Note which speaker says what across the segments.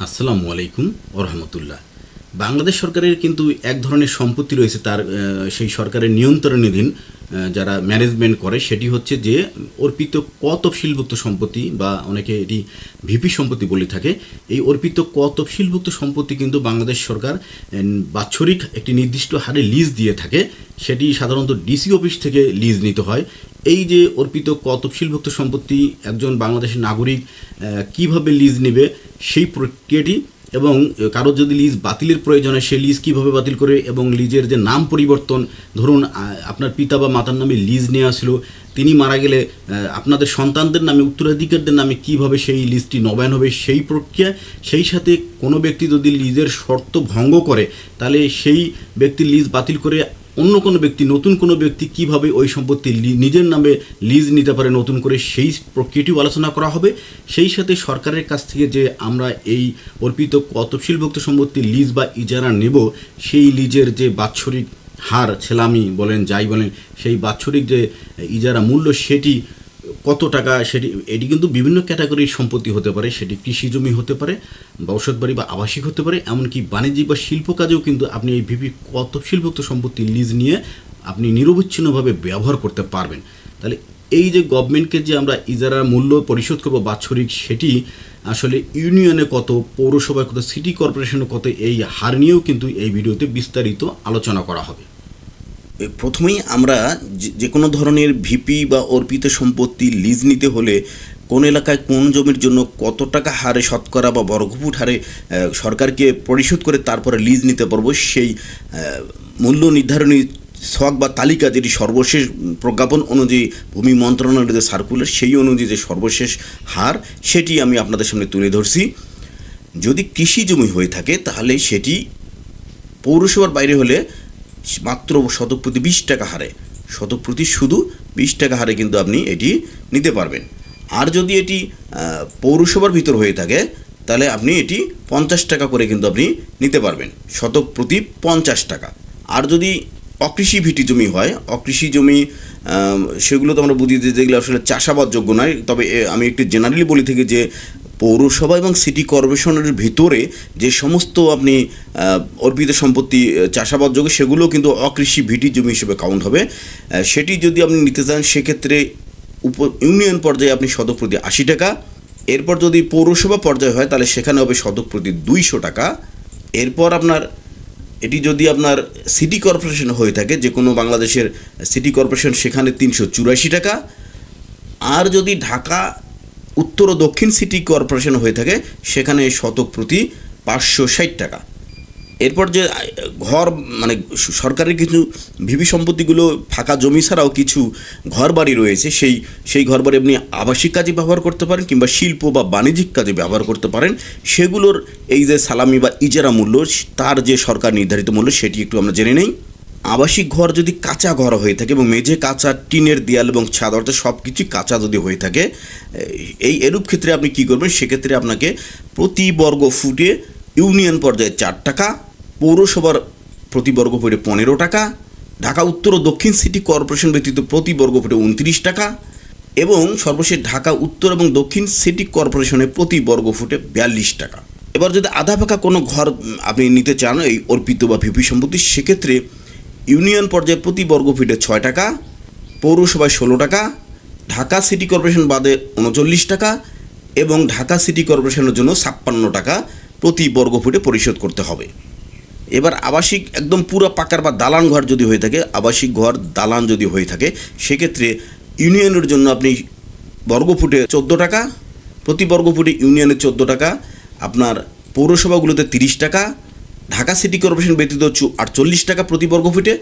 Speaker 1: আসসালামু আলাইকুম ওরহামতুল্লাহ বাংলাদেশ সরকারের কিন্তু এক ধরনের সম্পত্তি রয়েছে তার সেই সরকারের নিয়ন্ত্রণাধীন যারা ম্যানেজমেন্ট করে, সেটি হচ্ছে যে অর্পিত ক তফসিলভুক্ত সম্পত্তি বা অনেকে এটি ভিপি সম্পত্তি বলে থাকে, এই অর্পিত ক তফসিলভুক্ত সম্পত্তি কিন্তু বাংলাদেশ সরকার বাৎসরিক একটি নির্দিষ্ট হারে লিজ দিয়ে থাকে। সেটি সাধারণত ডিসি অফিস থেকে লিজ নিতে হয়। এই যে অর্পিত ক তফসিলভুক্ত সম্পত্তি একজন বাংলাদেশের নাগরিক কীভাবে লিজ নেবে, সেই প্রক্রিয়াটি এবং কারোর যদি লিজ বাতিলের প্রয়োজন হয়, সে লিজ কীভাবে বাতিল করে এবং লিজের যে নাম পরিবর্তন, ধরুন আপনার পিতা বা মাতার নামে লিজ নেওয়া ছিল, তিনি মারা গেলে আপনাদের সন্তানদের নামে, উত্তরাধিকারদের নামে কীভাবে সেই লিজটি নবায়ন হবে সেই প্রক্রিয়া সেই সাথে কোনো ব্যক্তি যদি লিজের শর্ত ভঙ্গ করে, তাহলে সেই ব্যক্তির লিজ বাতিল করে অন্য কোনো ব্যক্তি, নতুন কোনো ব্যক্তি কীভাবে ওই সম্পত্তি নিজের নামে লিজ নিতে পারে নতুন করে, সেই প্রক্রিয়াটিও আলোচনা করা হবে। সেই সাথে সরকারের কাছ থেকে যে আমরা এই অর্পিত কতশিলভুক্ত সম্পত্তি, লিজ বা ইজারা নেব, সেই লিজের যে বাৎসরিক হার, ছেলামি বলেন, যাই বলেন, সেই বাৎসরিক যে ইজারা মূল্য, সেটি কত টাকা সেটি, এটি কিন্তু বিভিন্ন ক্যাটাগরির সম্পত্তি হতে পারে। সেটি কৃষি জমি হতে পারে বসত বাড়ি বা আবাসিক হতে পারে, এমনকি বাণিজ্যিক বা শিল্প কাজেও কিন্তু আপনি এই ভিপি কত শিল্পোক্ত সম্পত্তি লিজ নিয়ে আপনি নিরবচ্ছিন্নভাবে ব্যবহার করতে পারবেন। তাহলে এই যে গভর্নমেন্টকে যে আমরা ইজারার মূল্য পরিশোধ করব বাৎসরিক, সেটি আসলে ইউনিয়নে কত, পৌরসভায় কত, সিটি কর্পোরেশনে কত, এই হার নিয়েও কিন্তু এই ভিডিওতে বিস্তারিত আলোচনা করা হবে।
Speaker 2: প্রথমেই আমরা যে- কোনো ধরনের ভিপি বা অর্পিত সম্পত্তি লিজ নিতে হলে কোন এলাকায় কোন জমির জন্য কত টাকা হারে শতকরা বা বর্গফুট হারে সরকারকে পরিশোধ করে তারপরে লিজ নিতে পারব, সেই মূল্য নির্ধারণী ছক বা তালিকা যেটি সর্বশেষ প্রজ্ঞাপন অনুযায়ী ভূমি মন্ত্রণালয়ের যে সার্কুলার সেই অনুযায়ী যে সর্বশেষ হার, সেটি আমি আপনাদের সামনে তুলে ধরছি। যদি কৃষি জমি হয়ে থাকে, তাহলে সেটি পৌরসভার বাইরে হলে মাত্র শতপ্রতি বিশ টাকা হারে। শতক প্রতি শুধু বিশ টাকা হারে কিন্তু আপনি এটি নিতে পারবেন। আর যদি এটি পৌরসভার ভিতর হয়ে থাকে, তাহলে আপনি এটি পঞ্চাশ টাকা করে কিন্তু আপনি নিতে পারবেন। শতক প্রতি পঞ্চাশ টাকা। আর যদি অকৃষি ভিটি জমি হয়, অকৃষি জমি সেগুলো তো আমরা বুঝি যেগুলো আসলে চাষাবাদযোগ্য নয়। তবে আমি একটু জেনারেলি বলি থেকে যে পৌরসভা এবং সিটি কর্পোরেশনের ভিতরে যে সমস্ত আপনি অর্পিত সম্পত্তি আহ, চাষাবাদযোগ্য সেগুলো কিন্তু অকৃষি ভিটি জমি হিসেবে কাউন্ট হবে। সেটি যদি আপনি নিতে চান সেক্ষেত্রে উপ ইউনিয়ন পর্যায়ে আপনি শতক প্রতি আশি টাকা। এরপর যদি পৌরসভা পর্যায়ে হয় তাহলে সেখানে হবে শতক প্রতি দুইশো টাকা। এরপর আপনার এটি যদি আপনার সিটি কর্পোরেশন হয়ে থাকে যে কোনো বাংলাদেশের সিটি কর্পোরেশন সেখানে তিনশো চুরাশি টাকা। আর যদি ঢাকা উত্তর ও দক্ষিণ সিটি কর্পোরেশন হয়ে থাকে, সেখানে শতক প্রতি পাঁচশো ষাট টাকা। এরপর যে ঘর মানে সরকারের কিছু ভিবি সম্পত্তিগুলো, ফাঁকা জমি ছাড়াও কিছু ঘর বাড়ি রয়েছে, সেই সেই ঘর বাড়ি আপনি আবাসিক কাজে ব্যবহার করতে পারেন কিংবা শিল্প বা বাণিজ্যিক কাজে ব্যবহার করতে পারেন। সেগুলোর এই যে সালামি বা ইজারা মূল্য, তার যে সরকার নির্ধারিত মূল্য, সেটি একটু আমরা জেনে নেই। আবাসিক ঘর যদি কাঁচা ঘর হয়ে থাকে এবং মেঝে, কাঁচা টিনের দেয়াল এবং ছাদ, অর্থাৎ সব কিছুই কাঁচা যদি হয়ে থাকে এই এরূপ ক্ষেত্রে আপনি কী করবেন? সেক্ষেত্রে আপনাকে প্রতি বর্গ ফুটে ইউনিয়ন পর্যায়ে চার টাকা, পৌরসভার প্রতি বর্গ ফুটে পনেরো টাকা, ঢাকা, উত্তর ও দক্ষিণ সিটি কর্পোরেশন ব্যতীত প্রতি বর্গ ফুটে উনত্রিশ টাকা এবং সর্বশেষ ঢাকা, উত্তর এবং দক্ষিণ সিটি কর্পোরেশনে প্রতি বর্গ ফুটে বিয়াল্লিশ টাকা। এবার যদি আধা পাকা কোনো ঘর আপনি নিতে চান, এই অর্পিত বা ভিপি সম্পত্তি, সেক্ষেত্রে ইউনিয়ন পর্যায়ে প্রতি বর্গ ফিটে ছয় টাকা, পৌরসভায় ষোলো টাকা, ঢাকা সিটি কর্পোরেশন বাদে উনচল্লিশ টাকা এবং ঢাকা সিটি কর্পোরেশনের জন্য ছাপ্পান্ন টাকা প্রতি বর্গ ফুটে পরিশোধ করতে হবে। এবার আবাসিক একদম পুরো পাকার বা দালান ঘর যদি হয়ে থাকে, আবাসিক ঘর, দালান যদি হয়ে থাকে, সেক্ষেত্রে ইউনিয়নের জন্য আপনি বর্গফুটে চোদ্দ টাকা, প্রতি বর্গফুটে ইউনিয়নে চোদ্দ টাকা, আপনার পৌরসভাগুলোতে তিরিশ টাকা ঢাকা সিটি কর্পোরেশন ব্যতীত আটচল্লিশ টাকা প্রতি বর্গফুটে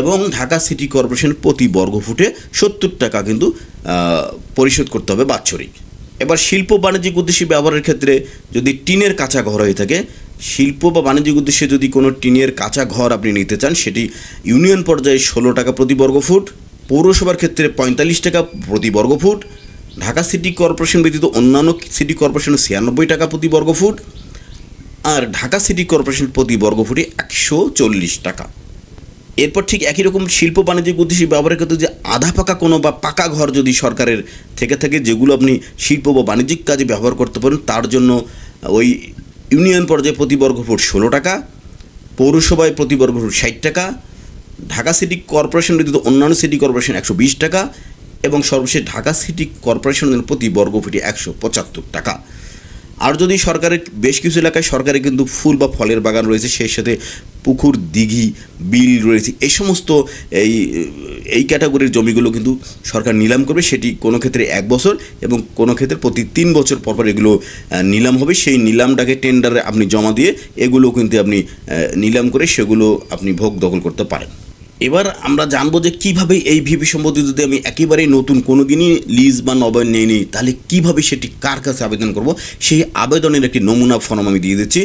Speaker 2: এবং ঢাকা সিটি কর্পোরেশন প্রতি বর্গফুটে সত্তর টাকা কিন্তু পরিশোধ করতে হবে বাৎসরিক। এবার শিল্প বাণিজ্যিক উদ্দেশ্যে ব্যবহারের ক্ষেত্রে যদি টিনের কাঁচা ঘর হয়ে থাকে, শিল্প বা বাণিজ্যিক উদ্দেশ্যে যদি কোনো টিনের কাঁচা ঘর আপনি নিতে চান, সেটি ইউনিয়ন পর্যায়ে ষোলো টাকা প্রতি বর্গফুট পৌরসভার ক্ষেত্রে পঁয়তাল্লিশ টাকা প্রতি বর্গফুট ঢাকা সিটি কর্পোরেশন ব্যতীত অন্যান্য সিটি কর্পোরেশনে ছিয়ানব্বই টাকা প্রতি বর্গফুট আর ঢাকা সিটি কর্পোরেশন প্রতি বর্গফুটে একশো চল্লিশ টাকা। এরপর ঠিক একই রকম শিল্প বাণিজ্যিক উদ্দেশ্যে ব্যবহারের ক্ষেত্রে যে আধা পাকা কোনো বা পাকা ঘর যদি সরকারের থেকে থাকে, যেগুলো আপনি শিল্প বা বাণিজ্যিক কাজে ব্যবহার করতে পারেন, তার জন্য ওই ইউনিয়ন পর্যায়ে প্রতি বর্গফুট ষোলো টাকা, পৌরসভায় প্রতি বর্গফুট ষাট টাকা, ঢাকা সিটি কর্পোরেশন ব্যতীত অন্যান্য সিটি কর্পোরেশন একশো বিশ টাকা এবং সর্বশেষ ঢাকা সিটি কর্পোরেশনের প্রতি বর্গফুটে একশো পঁচাত্তর টাকা। আর যদি সরকারের বেশ কিছু এলাকায় সরকারের কিন্তু ফুল বা ফলের বাগান রয়েছে, সেই সাথে পুকুর, দিঘি, বিল রয়েছে, এই সমস্ত এই এই ক্যাটাগরির জমিগুলো কিন্তু সরকার নিলাম করবে। সেটি কোনো ক্ষেত্রে এক বছর এবং কোনো ক্ষেত্রে প্রতি তিন বছর পর পর এগুলো নিলাম হবে। সেই নিলামটাকে টেন্ডারে আপনি জমা দিয়ে এগুলো কিন্তু আপনি নিলাম করে সেগুলো আপনি ভোগ দখল করতে পারেন। এবার আমরা জানব যে কীভাবে এই ভিপি সম্পত্তি যদি আমি একেবারেই নতুন কোনো দিনই লিজ বা নবায়ন নিয়ে নিই, তাহলে কীভাবে সেটি কার কাছে আবেদন করব? সেই আবেদনের একটি নমুনা ফর্ম আমি দিয়ে দিচ্ছি।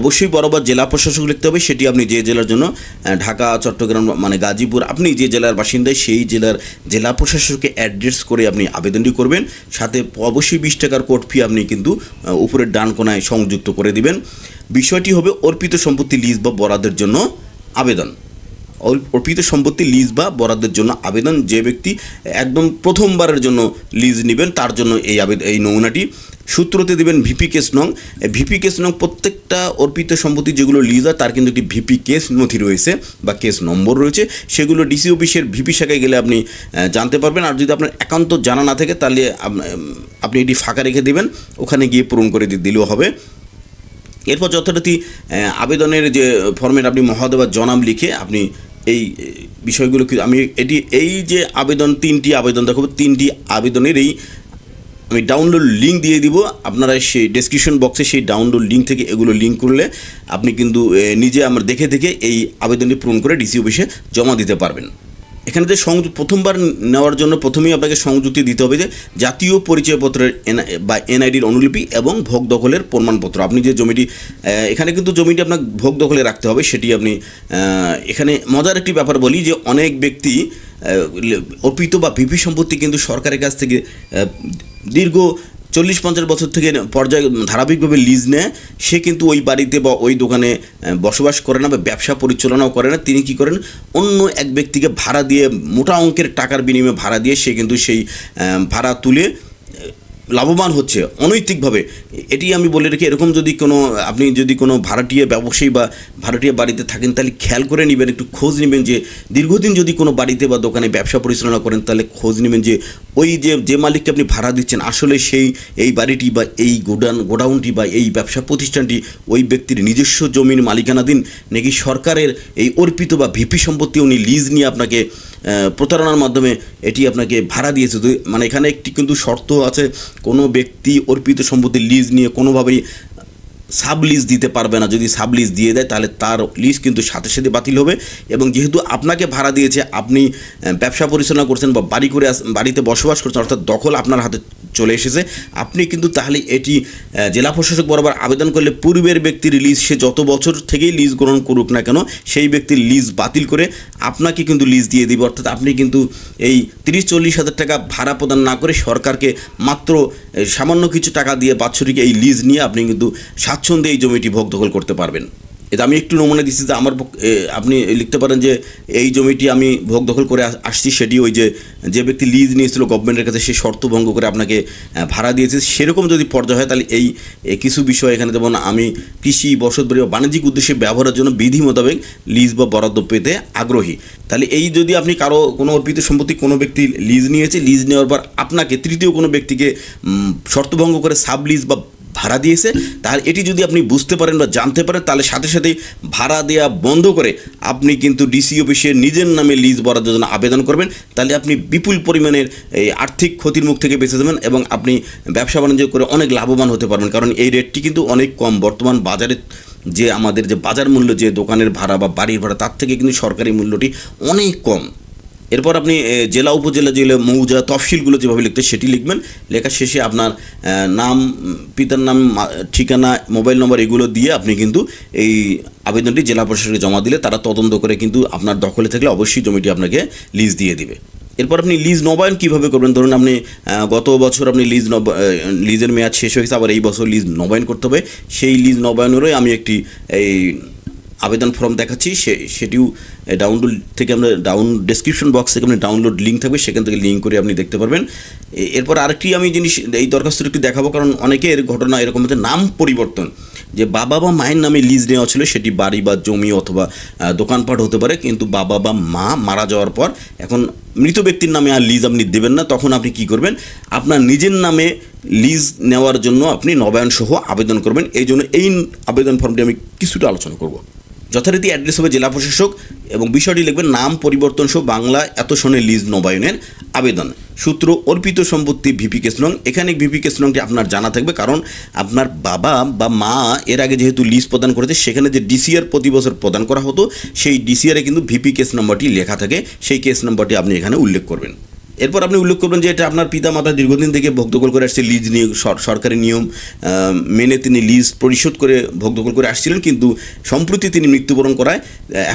Speaker 2: অবশ্যই বরাবর জেলা প্রশাসক লিখতে হবে, সেটি আপনি যে জেলার জন্য ঢাকা, চট্টগ্রাম মানে গাজীপুর, আপনি যে জেলার বাসিন্দায় সেই জেলার জেলা প্রশাসককে অ্যাড্রেস করে আপনি আবেদনটি করবেন। সাথে অবশ্যই বিশ টাকার কোর্ট ফি আপনি কিন্তু উপরের ডান কোনায় সংযুক্ত করে দিবেন। বিষয়টি হবে অর্পিত সম্পত্তি, লিজ বা বরাদ্দের জন্য আবেদন। অর্পিত সম্পত্তি লিজ বা বরাদ্দের জন্য আবেদন যে ব্যক্তি একদম প্রথমবারের জন্য লিজ নেবেন, তার জন্য এই আবেদন এই নমুনাটি। সূত্রতে দেবেন ভিপি কেস নং। ভিপি কেস নং প্রত্যেকটা অর্পিত সম্পত্তি যেগুলো লিজ হয়, তার কিন্তু একটি ভিপি কেস নথি রয়েছে বা কেস নম্বর রয়েছে। সেগুলো ডিসি অফিসের ভিপি শাখায় গেলে আপনি জানতে পারবেন। আর যদি আপনার একান্ত জানা না থাকে, তাহলে আপনি এটি ফাঁকা রেখে দেবেন। ওখানে গিয়ে পূরণ করে দিলেও হবে। এরপর যথারীতি আবেদনের যে ফর্মেট আপনি মহোদয় বা জনাম লিখে আপনি এই বিষয়গুলো আমি এটি, এই যে আবেদন, তিনটি আবেদন দেখাবো। তিনটি আবেদনের এই আমি ডাউনলোড লিঙ্ক দিয়ে দিব। আপনারা সেই ডেসক্রিপশন বক্সে সেই ডাউনলোড লিঙ্ক থেকে এগুলো লিঙ্ক করলে আপনি কিন্তু নিজে আমার দেখে দেখে এই আবেদনটি পূরণ করে ডিসি অফিসে জমা দিতে পারবেন। এখানে যে সংযুক্ত, প্রথমবার নেওয়ার জন্য প্রথমেই আপনাকে সংযুক্তি দিতে হবে যে জাতীয় পরিচয়পত্রের বা এনআইডির অনুলিপি এবং ভোগ দখলের প্রমাণপত্র। আপনি যে জমিটি এখানে কিন্তু জমিটি আপনার ভোগ দখলে রাখতে হবে, সেটি আপনি এখানে মজার একটি ব্যাপার বলি যে অনেক ব্যক্তি অর্পিত বা ভিপি সম্পত্তি কিন্তু সরকারের কাছ থেকে দীর্ঘ চল্লিশ পঞ্চাশ বছর থেকে পর্যায় ধারাবাহিকভাবে লিজ নেয়। সে কিন্তু ওই বাড়িতে বা ওই দোকানে বসবাস করে না বা ব্যবসা পরিচালনাও করে না। তিনি কি করেন? অন্য এক ব্যক্তিকে ভাড়া দিয়ে মোটা অঙ্কের টাকার বিনিময়ে ভাড়া দিয়ে সে কিন্তু সেই ভাড়া তুলে লাভবান হচ্ছে অনৈতিকভাবে। এটি আমি বলে রেখে এরকম যদি কোনো, আপনি যদি কোনো ভাড়াটিয়া ব্যবসায়ী বা ভাড়াটিয়া বাড়িতে থাকেন, তাহলে খেয়াল করে নেবেন, একটু খোঁজ নেবেন যে দীর্ঘদিন যদি কোনো বাড়িতে বা দোকানে ব্যবসা পরিচালনা করেন, তাহলে খোঁজ নেবেন যে ওই যে যে মালিককে আপনি ভাড়া দিচ্ছেন, আসলে সেই, এই বাড়িটি বা এই গোডাউন, গোডাউনটি বা এই ব্যবসা প্রতিষ্ঠানটি ওই ব্যক্তির নিজস্ব জমির মালিকানাধীন, নাকি সরকারের এই অর্পিত বা ভিপি সম্পত্তি উনি লিজ নিয়ে আপনাকে প্রতারণার মাধ্যমে এটি আপনাকে ভাড়া দিয়েছে। মানে এখানে একটি কিন্তু শর্ত আছে, কোনো ব্যক্তি অর্পিত সম্পত্তি লিজ নিয়ে কোনোভাবেই সাব লিজ দিতে পারবে না। যদি সাব লিজ দিয়ে দেয়, তাহলে তার লিজ কিন্তু সাথে সাথে বাতিল হবে। এবং যেহেতু আপনাকে ভাড়া দিয়েছে, আপনি ব্যবসা পরিচালনা করছেন বা বাড়ি করে বাড়িতে বসবাস করছেন, অর্থাৎ দখল আপনার হাতে চলে এসেছে, আপনি কিন্তু তাহলে এটি জেলা প্রশাসক বরাবর আবেদন করলে পূর্বের ব্যক্তির লিজ সে যত বছর থেকেই লিজ গ্রহণ করুক না কেন, সেই ব্যক্তির লিজ বাতিল করে আপনাকে কিন্তু লিজ দিয়ে দিবে। অর্থাৎ আপনি কিন্তু এই তিরিশ, চল্লিশ হাজার টাকা ভাড়া প্রদান না করে সরকারকে মাত্র সামান্য কিছু টাকা দিয়ে বাৎসরিক এই লিজ নিয়ে আপনি কিন্তু স্বাচ্ছন্দ্যে এই জমিটি ভোগ দখল করতে পারবেন। এটা আমি একটু নমুনা দিচ্ছি যে আমার আপনি লিখতে পারেন যে এই জমিটি আমি ভোগ দখল করে আসছি, সেটি ওই যে যে ব্যক্তি লিজ নিয়েছিল গভর্নমেন্টের কাছে, সে শর্ত ভঙ্গ করে আপনাকে ভাড়া দিয়েছে। সেরকম যদি পর্যায় হয়, তাহলে এই কিছু বিষয় এখানে যেমন আমি কৃষি, বসত বাড়ি বা বাণিজ্যিক উদ্দেশ্যে ব্যবহারের জন্য বিধি মোতাবেক লিজ বা বরাদ্দ পেতে আগ্রহী। তাহলে এই যদি আপনি কারও কোনো অর্পিত সম্পত্তি কোনো ব্যক্তি লিজ নিয়েছে, লিজ নেওয়ার পর আপনাকে তৃতীয় কোনো ব্যক্তিকে শর্তভঙ্গ করে সাব লিজ বা ভাড়া দিয়েছে, তাহলে এটি যদি আপনি বুঝতে পারেন বা জানতে পারেন, তাহলে সাথে সাথে ভাড়া দেওয়া বন্ধ করে আপনি কিন্তু ডিসি অফিসে নিজের নামে লিজ বরাদ্দের জন্য আবেদন করবেন। তাহলে আপনি বিপুল পরিমাণের, এই আর্থিক ক্ষতির মুখ থেকে বেঁচে যাবেন এবং আপনি ব্যবসা বাণিজ্য করে অনেক লাভবান হতে পারবেন। কারণ এই রেটটি কিন্তু অনেক কম। বর্তমান বাজারে যে আমাদের যে বাজার মূল্য, যে দোকানের ভাড়া বা বাড়ির ভাড়া, তার থেকে কিন্তু সরকারি মূল্যটি অনেক কম। এরপর আপনি জেলা, উপজেলা জেলা মৌজা তফসিলগুলো যেভাবে লিখতে সেটি লিখবেন। লেখার শেষে আপনার নাম, পিতার নাম ঠিকানা, মোবাইল নম্বর এগুলো দিয়ে আপনি কিন্তু এই আবেদনটি জেলা প্রশাসনকে জমা দিলে তারা তদন্ত করে কিন্তু আপনার দখলে থাকলে অবশ্যই জমিটি আপনাকে লিজ দিয়ে দিবে। এরপর আপনি লিজ নবায়ন কীভাবে করবেন? ধরুন আপনি গত বছর আপনি লিজ নব লিজের মেয়াদ শেষ হয়েছে আবার এই বছর লিজ নবায়ন করতে হবে। সেই লিজ নবায়নেরই আমি একটি, এই আবেদন ফর্ম দেখাচ্ছি। সে, সেটিও ডাউনলোড থেকে আমরা ডাউন ডেসক্রিপশন বক্স থেকে আপনি ডাউনলোড লিঙ্ক থাকবে, সেখান থেকে লিঙ্ক করে আপনি দেখতে পারবেন। এরপর আরেকটি আমি জিনিস এই দরখাস্তটা একটু দেখাবো, কারণ অনেকের ঘটনা এরকম হচ্ছে নাম পরিবর্তন, যে বাবা বা মায়ের নামে লিজ নেওয়া ছিল, সেটি বাড়ি বা জমি অথবা দোকানপাট হতে পারে, কিন্তু বাবা বা মা মারা যাওয়ার পর এখন মৃত ব্যক্তির নামে আর লিজ আপনি দেবেন না, তখন আপনি কি করবেন? আপনার নিজের নামে লিজ নেওয়ার জন্য আপনি নবায়নসহ আবেদন করবেন, এই জন্য এই আবেদন ফর্মটি আমি কিছুটা আলোচনা করব। যথারীতি অ্যাড্রেস হবে জেলা প্রশাসক এবং বিষয়টি লিখবেন নাম, পরিবর্তন সহ বাংলা এত সনে লিজ নবায়নের আবেদন। সূত্র, অর্পিত সম্পত্তি, ভিপি কেসনং এখানে ভিপি কেসনংটি আপনার জানা থাকবে কারণ আপনার বাবা বা মা এর আগে যেহেতু লিজ প্রদান করেছে, সেখানে যে ডিসিআর প্রতি বছর প্রদান করা হতো, সেই ডিসিআরে কিন্তু ভিপি কেস নম্বরটি লেখা থাকে। সেই কেস নম্বরটি আপনি এখানে উল্লেখ করবেন। এরপর আপনি উল্লেখ করবেন যে এটা আপনার পিতা মাতা দীর্ঘদিন থেকে ভোগদখল করে আসছে, লিজ নিয়ে সরকারি নিয়ম মেনে তিনি লিজ পরিশোধ করে ভোগদখল করে আসছিলেন, কিন্তু সম্প্রতি তিনি মৃত্যুবরণ করায়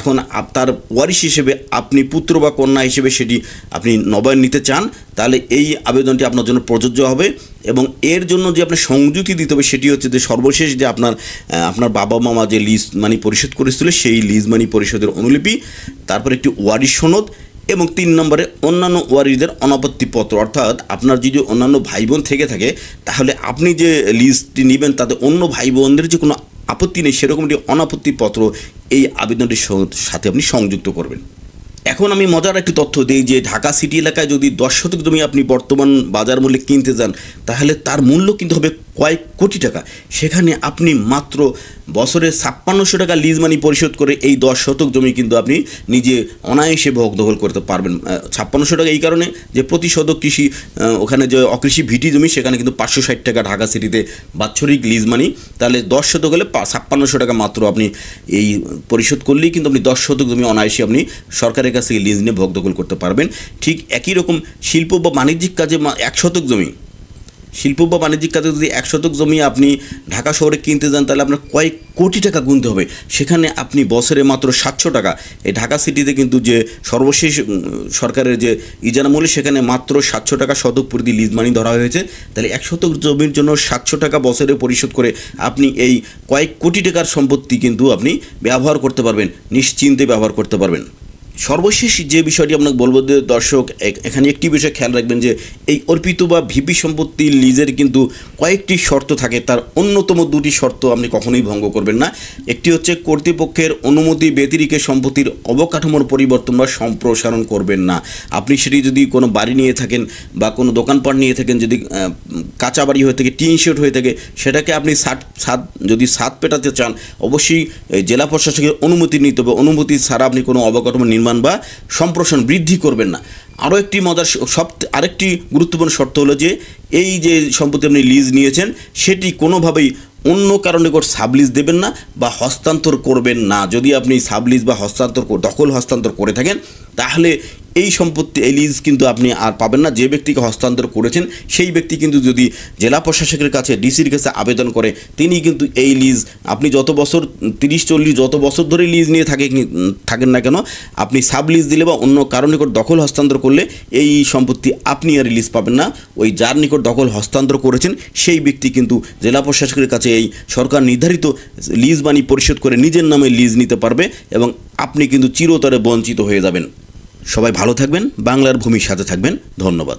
Speaker 2: এখন তার ওয়ারিশ হিসেবে আপনি পুত্র বা কন্যা হিসেবে সেটি আপনি নবায়ন নিতে চান, তাহলে এই আবেদনটি আপনার জন্য প্রযোজ্য হবে এবং এর জন্য যে আপনার সংযুক্তি দিতে হবে সেটি হচ্ছে যে সর্বশেষ যে আপনার আপনার বাবা মামা যে লিজ মানি পরিশোধ করেছিল, সেই লিজ মানি পরিশোধের অনুলিপি, তারপর একটি ওয়ারিশ সনদ এবং তিন নম্বরে অন্যান্য ওয়ারিদের অনাপত্তিপত্র। অর্থাৎ আপনার যদি অন্যান্য ভাই বোন থেকে থাকে, তাহলে আপনি যে লিস্টটি নেবেন, তাতে অন্য ভাই বোনদের যে কোনো আপত্তি নেই, সেরকম একটি অনাপত্তিপত্র এই আবেদনটির সাথে আপনি সংযুক্ত করবেন। এখন আমি মজার একটি তথ্য দিই যে, ঢাকা সিটি এলাকায় যদি দশ শতক জমি আপনি বর্তমান বাজার মূল্যে কিনতে যান, তাহলে তার মূল্য কিন্তু হবে কয়েক কোটি টাকা। সেখানে আপনি মাত্র বছরে ছাপ্পান্নশো টাকা লিজ মানি পরিশোধ করে এই দশ শতক জমি কিন্তু আপনি নিজে অনায়াসে ভোগ দখল করতে পারবেন। ছাপ্পান্নশো টাকা এই কারণে যে প্রতি শতক কৃষি ওখানে যে অকৃষি ভিটি জমি, সেখানে কিন্তু পাঁচশো ষাট টাকা ঢাকা সিটিতে বাৎসরিক লিজ মানি তাহলে দশ শতক হলে ছাপ্পান্নশো টাকা মাত্র আপনি এই পরিশোধ করলেই কিন্তু আপনি দশ শতক জমি অনায়াসে আপনি সরকারের কাছ থেকে লিজ নিয়ে ভোগ দখল করতে পারবেন। ঠিক একই রকম শিল্প বা বাণিজ্যিক কাজে এক শতক জমি শিল্প বা বাণিজ্যিক কাজে যদি এক শতক জমি আপনি ঢাকা শহরে কিনতে যান, তাহলে আপনার কয়েক কোটি টাকা গুনতে হবে। সেখানে আপনি বছরে মাত্র সাতশো টাকা। এই ঢাকা সিটিতে কিন্তু যে সর্বশেষ সরকারের যে ইজারা সেখানে মাত্র সাতশো টাকা শতক প্রতি লিজ মানি ধরা হয়েছে। তাহলে এক শতক জমির জন্য সাতশো টাকা বছরে পরিশোধ করে আপনি এই কয়েক কোটি টাকার সম্পত্তি কিন্তু আপনি ব্যবহার করতে পারবেন, নিশ্চিন্তে ব্যবহার করতে পারবেন। সর্বশেষ যে বিষয়টি আপনাকে বলব যে দর্শক এখানে একটি বিষয় খেয়াল রাখবেন যে এই অর্পিত বা ভিপি সম্পত্তি লিজের কিন্তু কয়েকটি শর্ত থাকে, তার অন্যতম দুটি শর্ত আপনি কখনোই ভঙ্গ করবেন না। একটি হচ্ছে কর্তৃপক্ষের অনুমতি ব্যতিরিকে সম্পত্তির অবকাঠামোর পরিবর্তন বা সম্প্রসারণ করবেন না। আপনি সেটি যদি কোনো বাড়ি নিয়ে থাকেন বা কোনো দোকানপাট নিয়ে থাকেন, যদি কাঁচা বাড়ি হয়ে থাকে, টিন শেড হয়ে থাকে, সেটাকে আপনি সাত সাত, যদি সাত পেটাতে চান, অবশ্যই জেলা প্রশাসকের অনুমতি নিতে হবে। অনুমতি ছাড়া আপনি কোনো অবকাঠামো নির্মাণ বা সম্প্রসারণ বৃদ্ধি করবেন না। আরও একটি মজার সব, আরেকটি গুরুত্বপূর্ণ শর্ত হলো যে, এই যে সম্পত্তি আপনি লিজ নিয়েছেন, সেটি কোনোভাবেই অন্য কারণে কোর সাবলিজ দেবেন না বা হস্তান্তর করবেন না। যদি আপনি সাবলিজ বা হস্তান্তর দখল হস্তান্তর করে থাকেন, তাহলে এই সম্পত্তি, এই লিজ কিন্তু আপনি আর পাবেন না। যে ব্যক্তিকে হস্তান্তর করেছেন, সেই ব্যক্তি কিন্তু যদি জেলা প্রশাসকের কাছে ডিসির কাছে আবেদন করে, তিনি কিন্তু এই লিজ আপনি যত বছর, তিরিশ, চল্লিশ, যত বছর ধরে লিজ নিয়ে থাকে থাকেন না কেন, আপনি সাব লিজ দিলে বা অন্য কারও নিকট দখল হস্তান্তর করলে, এই সম্পত্তি আপনি আর লিজ পাবেন না। ওই যার নিকট দখল হস্তান্তর করেছেন, সেই ব্যক্তি কিন্তু জেলা প্রশাসকের কাছে এই সরকার নির্ধারিত লিজ বাণী পরিশোধ করে নিজের নামে লিজ নিতে পারবে এবং আপনি কিন্তু চিরতরে বঞ্চিত হয়ে যাবেন। সবাই ভালো থাকবেন বাংলার ভূমির সাথে থাকবেন ধন্যবাদ।